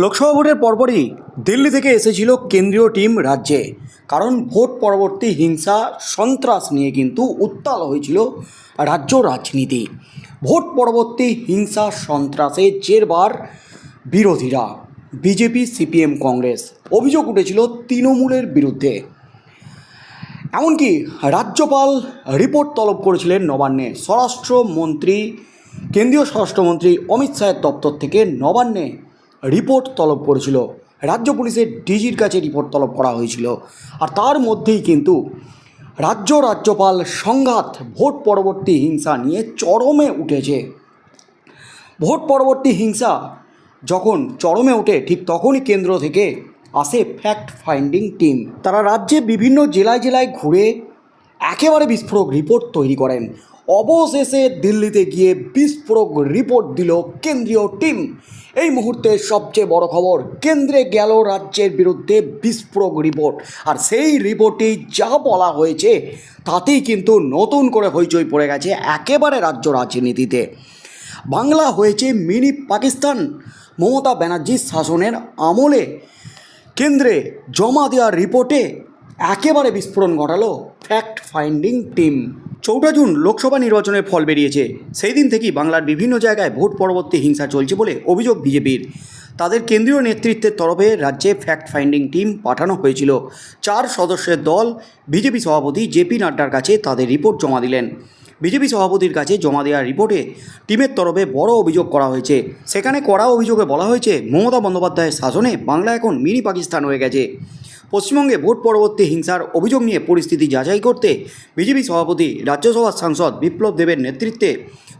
লোকসভা ভোটের পরপরই দিল্লি থেকে এসেছিল কেন্দ্রীয় টিম রাজ্যে। কারণ ভোট পরবর্তী হিংসা, সন্ত্রাস নিয়ে কিন্তু উত্তাল হয়েছিল রাজ্য রাজনীতি। ভোট পরবর্তী হিংসা, সন্ত্রাসে জেরবার বিরোধীরা। বিজেপি, সিপিএম, কংগ্রেস অভিযোগ উঠেছিল তৃণমূলের বিরুদ্ধে। এমনকি রাজ্যপাল রিপোর্ট তলব করেছিলেন নবান্নে। স্বরাষ্ট্রমন্ত্রী, কেন্দ্রীয় স্বরাষ্ট্রমন্ত্রী অমিত শাহের দপ্তর থেকে নবান্নে রিপোর্ট তলব করেছিল। রাজ্য পুলিশের ডিজির কাছে রিপোর্ট তলব করা হয়েছিল। আর তার মধ্যেই কিন্তু রাজ্য রাজ্যপাল সংঘাত ভোট পরবর্তী হিংসা নিয়ে চরমে উঠেছে। ভোট পরবর্তী হিংসা যখন চরমে ওঠে, ঠিক তখনই কেন্দ্র থেকে আসে ফ্যাক্ট ফাইন্ডিং টিম তারা রাজ্যে বিভিন্ন জেলায় জেলায় ঘুরে একেবারে বিস্ফোরক রিপোর্ট তৈরি করেন। অবশেষে দিল্লিতে গিয়ে বিস্ফোরক রিপোর্ট দিল কেন্দ্রীয় টিম এই মুহূর্তে সবচেয়ে বড় খবর, কেন্দ্রে গেল রাজ্যের বিরুদ্ধে বিস্ফোরক রিপোর্ট। আর সেই রিপোর্টে যা বলা হয়েছে, তাতেই কিন্তু নতুন করে হইচই পড়ে গেছে একেবারে রাজ্য রাজনীতিতে। বাংলা হয়েছে মিনি পাকিস্তান। মমতা ব্যানার্জির শাসনের আমলে কেন্দ্রে জমা দেওয়ার রিপোর্টে একেবারে বিস্ফোরণ ঘটালো ফ্যাক্ট ফাইন্ডিং টিম চৌঠা জুন লোকসভা নির্বাচনের ফল বেরিয়েছে। সেই দিন থেকেই বাংলার বিভিন্ন জায়গায় ভোট পরবর্তী হিংসা চলছে বলে অভিযোগ বিজেপির। তাদের কেন্দ্রীয় নেতৃত্বের তরফে রাজ্যে ফ্যাক্ট ফাইন্ডিং টিম পাঠানো হয়েছিল। চার সদস্যের দল, বিজেপি সভাপতি জেপি নাড্ডার কাছে তাদের রিপোর্ট জমা দিলেন। বিজেপি সভাপতির কাছে জমা দেওয়ার রিপোর্টে টিমের তরফে বড় অভিযোগ করা হয়েছে। সেখানে করা অভিযোগে বলা হয়েছে, মমতা বন্দ্যোপাধ্যায়ের শাসনে বাংলা এখন মিনি পাকিস্তান হয়ে গেছে। পশ্চিমবঙ্গে ভোট পরবর্তী হিংসার অভিযোগ নিয়ে পরিস্থিতি যাচাই করতে বিজেপি সভাপতি, রাজ্যসভার সাংসদ বিপ্লব দেবের নেতৃত্বে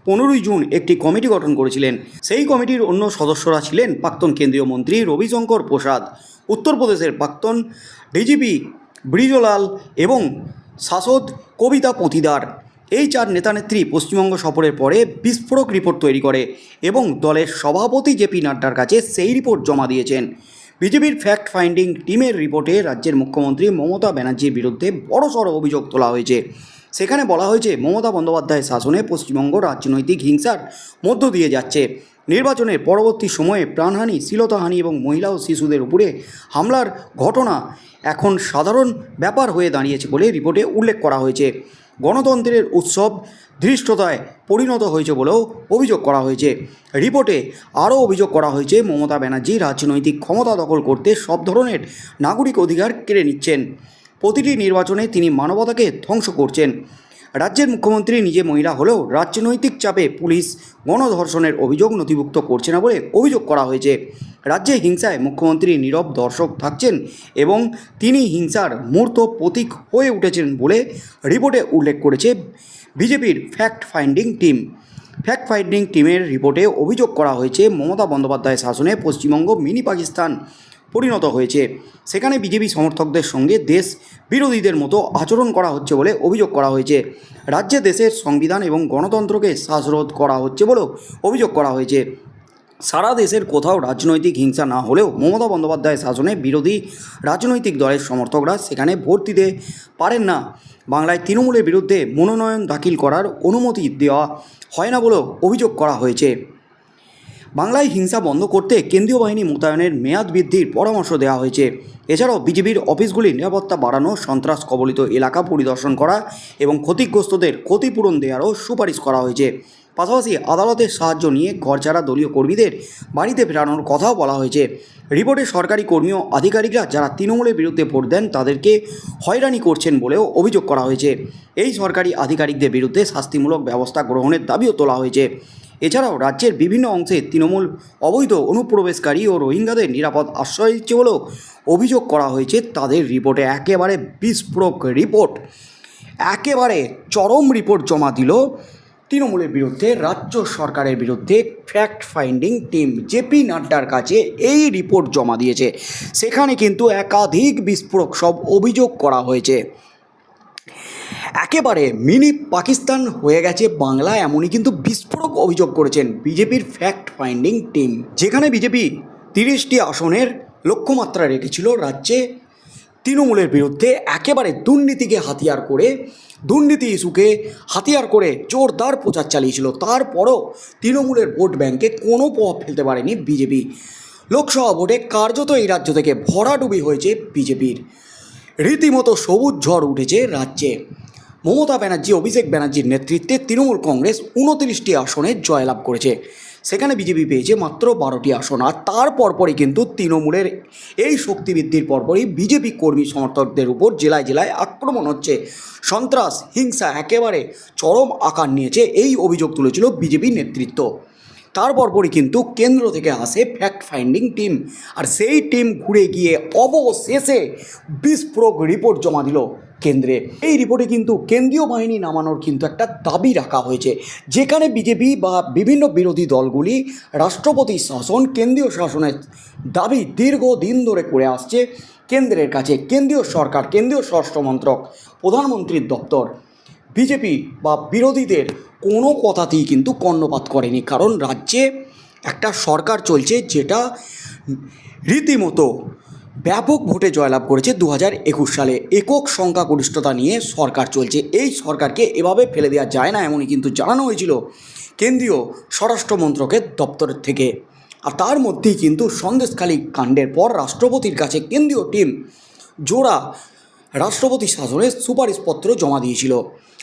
পনেরোই জুন একটি কমিটি গঠন করেছিলেন। সেই কমিটির অন্য সদস্যরা ছিলেন প্রাক্তন কেন্দ্রীয় মন্ত্রী রবিশঙ্কর প্রসাদ, উত্তরপ্রদেশের প্রাক্তন ডিজিপি ব্রিজলাল এবং শাসদ কবিতা পতিদার। এই চার নেতানেত্রী পশ্চিমবঙ্গ সফরের পরে বিস্ফোরক রিপোর্ট তৈরি করে এবং দলের সভাপতি জেপি নাড্ডার কাছে সেই রিপোর্ট জমা দিয়েছেন। বিজেপির ফ্যাক্ট ফাইন্ডিং টিমের রিপোর্টে রাজ্যের মুখ্যমন্ত্রী মমতা ব্যানার্জির বিরুদ্ধে বড়সড় অভিযোগ তোলা হয়েছে। সেখানে বলা হয়েছে, মমতা বন্দ্যোপাধ্যায়ের শাসনে পশ্চিমবঙ্গ রাজনৈতিক হিংসার মধ্য দিয়ে যাচ্ছে। নির্বাচনের পরবর্তী সময়ে প্রাণহানি শ্লীলতাহানি এবং মহিলা ও শিশুদের উপরে হামলার ঘটনা এখন সাধারণ ব্যাপার হয়ে দাঁড়িয়েছে বলে রিপোর্টে উল্লেখ করা হয়েছে। গণতন্ত্রের উৎসব ধৃষ্টতায় পরিণত হয়েছে বলেও অভিযোগ করা হয়েছে। রিপোর্টে আরও অভিযোগ করা হয়েছে, মমতা ব্যানার্জি রাজনৈতিক ক্ষমতা দখল করতে সব ধরনের নাগরিক অধিকার কেড়ে নিচ্ছেন। প্রতিটি নির্বাচনে তিনি মানবতাকে ধ্বংস করছেন। রাজ্যের মুখ্যমন্ত্রী নিজে মহিলা হলেও রাজনৈতিক চাপে পুলিশ গণধর্ষণের অভিযোগ নথিভুক্ত করছে না বলে অভিযোগ করা হয়েছে। রাজ্যে হিংসায় মুখ্যমন্ত্রী নীরব দর্শক থাকছেন এবং তিনি হিংসার মূর্ত প্রতীক হয়ে উঠেছেন বলে রিপোর্টে উল্লেখ করেছে বিজেপির fact finding team. Fact finding টিমের রিপোর্টে অভিযোগ করা হয়েছে, মমতা বন্দ্যোপাধ্যায়ের শাসনে পশ্চিমবঙ্গ মিনি পাকিস্তান পরিণত হয়েছে। সেখানে বিজেপি সমর্থকদের সঙ্গে দেশ বিরোধীদের মতো আচরণ করা হচ্ছে বলে অভিযোগ করা হয়েছে। রাজ্যে দেশের সংবিধান এবং গণতন্ত্রকে শ্বাসরোধ করা হচ্ছে বলেও অভিযোগ করা হয়েছে। সারা দেশের কোথাও রাজনৈতিক হিংসা না হলেও মমতা বন্দ্যোপাধ্যায়ের শাসনে বিরোধী রাজনৈতিক দলের সমর্থকরা সেখানে ভোট দিতে পারেন না। বাংলায় তৃণমূলের বিরুদ্ধে মনোনয়ন দাখিল করার অনুমতি দেওয়া হয় না বলেও অভিযোগ করা হয়েছে। বাংলায় হিংসা বন্ধ করতে কেন্দ্রীয় বাহিনী মোতায়েনের মেয়াদ বৃদ্ধির পরামর্শ দেওয়া হয়েছে। এছাড়াও বিজেপির অফিসগুলির নিরাপত্তা বাড়ানো, সন্ত্রাস কবলিত এলাকা পরিদর্শন করা এবং ক্ষতিগ্রস্তদের ক্ষতিপূরণ দেওয়ারও সুপারিশ করা হয়েছে। পাশাপাশি আদালতের সাহায্য নিয়ে ঘরছাড়া দলীয় কর্মীদের বাড়িতে ফেরানোর কথাও বলা হয়েছে। রিপোর্টে সরকারি কর্মী ও আধিকারিকরা যারা তৃণমূলের বিরুদ্ধে ভোট দেন, তাদেরকে হয়রানি করছেন বলেও অভিযোগ করা হয়েছে। এই সরকারি আধিকারিকদের বিরুদ্ধে শাস্তিমূলক ব্যবস্থা গ্রহণের দাবিও তোলা হয়েছে। এছাড়াও রাজ্যের বিভিন্ন অংশে তৃণমূল অবৈধ অনুপ্রবেশকারী ও রোহিঙ্গাদের নিরাপদ আশ্রয় দিচ্ছে বলেও অভিযোগ করা হয়েছে। তাদের রিপোর্টে একেবারে বিস্ফোরক রিপোর্ট, একেবারে চরম রিপোর্ট জমা দিল তৃণমূলের বিরুদ্ধে, রাজ্য সরকারের বিরুদ্ধে। Fact finding team J P নাড্ডার কাছে এই রিপোর্ট জমা দিয়েছে। সেখানে কিন্তু একাধিক বিস্ফোরক সব অভিযোগ করা হয়েছে। একেবারে মিনি পাকিস্তান হয়ে গেছে বাংলা এমনই কিন্তু বিস্ফোরক অভিযোগ করেছেন বিজেপির ফ্যাক্ট ফাইন্ডিং টিম যেখানে বিজেপি তিরিশটি আসনের লক্ষ্যমাত্রা রেখেছিল রাজ্যে। তৃণমূলের বিরুদ্ধে একেবারে দুর্নীতিকে হাতিয়ার করে, দুর্নীতি ইস্যুকে হাতিয়ার করে জোরদার প্রচার চালিয়েছিল। তারপরও তৃণমূলের ভোট ব্যাংকে কোনো প্রভাব ফেলতে পারেনি বিজেপি। লোকসভা ভোটে কার্যত এই রাজ্য থেকে ভরাডুবি হয়েছে বিজেপির। রীতিমতো সবুজ ঝড় উঠেছে রাজ্যে। মমতা ব্যানার্জি, অভিষেক ব্যানার্জির নেতৃত্বে তৃণমূল কংগ্রেস উনত্রিশটি আসনে জয়লাভ করেছে। সেখানে বিজেপি পেয়েছে মাত্র বারোটি আসন, আর তার পরপরই কিন্তু তৃণমূলের এই শক্তি বৃদ্ধির পরপরই বিজেপি কর্মী সমর্থকদের উপর জেলায় জেলায় আক্রমণ হচ্ছে। সন্ত্রাস, হিংসা একেবারে চরম আকার নিয়েছে এই অভিযোগ তুলেছিল বিজেপি নেতৃত্ব। তার পরপরই কিন্তু কেন্দ্র থেকে আসে ফ্যাক্ট ফাইন্ডিং টিম আর সেই টিম ঘুরে গিয়ে অবশেষে বিস্ফোরক রিপোর্ট জমা দিল। কেন্দ্রে। এই রিপোর্টে কিন্তু কেন্দ্রীয় বাহিনী নামানোর কিন্তু একটা দাবি রাখা হয়েছে। যেখানে বিজেপি বা বিভিন্ন বিরোধী দলগুলি রাষ্ট্রপতি শাসন, কেন্দ্রীয় শাসনের দাবি দীর্ঘদিন ধরে করে আসছে কেন্দ্রের কাছে। কেন্দ্রীয় সরকার, কেন্দ্রীয় স্বরাষ্ট্র মন্ত্রক প্রধানমন্ত্রীর দপ্তর, বিজেপি বা বিরোধীদের কোনো কথাতেই কিন্তু কর্ণপাত করেনি। কারণ রাজ্যে একটা সরকার চলছে যেটা রীতিমতো ব্যাপক ভোটে জয়লাভ করেছে দু হাজার একুশ সালে। একক সংখ্যাগরিষ্ঠতা নিয়ে সরকার চলছে। এই সরকারকে এভাবে ফেলে দেওয়া যায় না এমনই কিন্তু জানানো হয়েছিল কেন্দ্রীয় স্বরাষ্ট্র মন্ত্রকের দপ্তরের থেকে। আর তার মধ্যেই কিন্তু সন্দেশখালী কাণ্ডের পর রাষ্ট্রপতির কাছে কেন্দ্রীয় টিম জোড়া রাষ্ট্রপতি শাসনের সুপারিশপত্র জমা দিয়েছিল।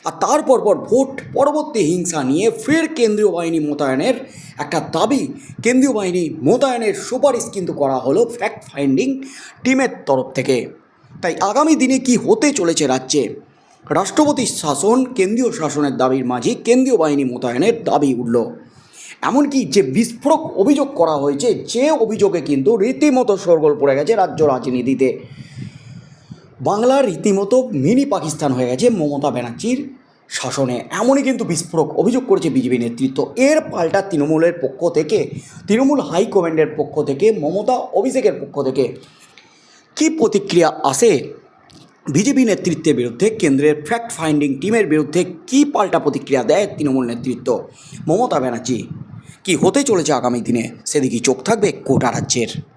আর তারপর পর ভোট পরবর্তী হিংসা নিয়ে ফের কেন্দ্রীয় বাহিনী মোতায়েনের একটা দাবি, কেন্দ্রীয় বাহিনী মোতায়েনের সুপারিশ কিন্তু করা হলো ফ্যাক্ট ফাইন্ডিং টিমের তরফ থেকে। তাই আগামী দিনে কি হতে চলেছে রাজ্যে? রাষ্ট্রপতি শাসন, কেন্দ্রীয় শাসনের দাবির মাঝে কেন্দ্রীয় বাহিনী মোতায়েনের দাবি উঠল। এমনকি যে বিস্ফোরক অভিযোগ করা হয়েছে, যে অভিযোগে কিন্তু রীতিমতো সরগোল পড়ে গেছে রাজ্য রাজনীতিতে। বাংলার রীতিমতো মিনি পাকিস্তান হয়ে গেছে মমতা ব্যানার্জির শাসনে। এমনই কিন্তু বিস্ফোরক অভিযোগ করেছে বিজেপি নেতৃত্ব। এর পাল্টা তৃণমূলের পক্ষ থেকে, তৃণমূল হাইকমান্ডের পক্ষ থেকে, মমতা অভিষেকের পক্ষ থেকে কি প্রতিক্রিয়া আসে বিজেপি নেতৃত্বের বিরুদ্ধে? কেন্দ্রের ফ্যাক্ট ফাইন্ডিং টিমের বিরুদ্ধে কি পাল্টা প্রতিক্রিয়া দেয় তৃণমূল নেতৃত্ব? মমতা ব্যানার্জি, কি হতে চলেছে আগামী দিনে? সেদিকে চোখ থাকবে কোটা রাজ্যের।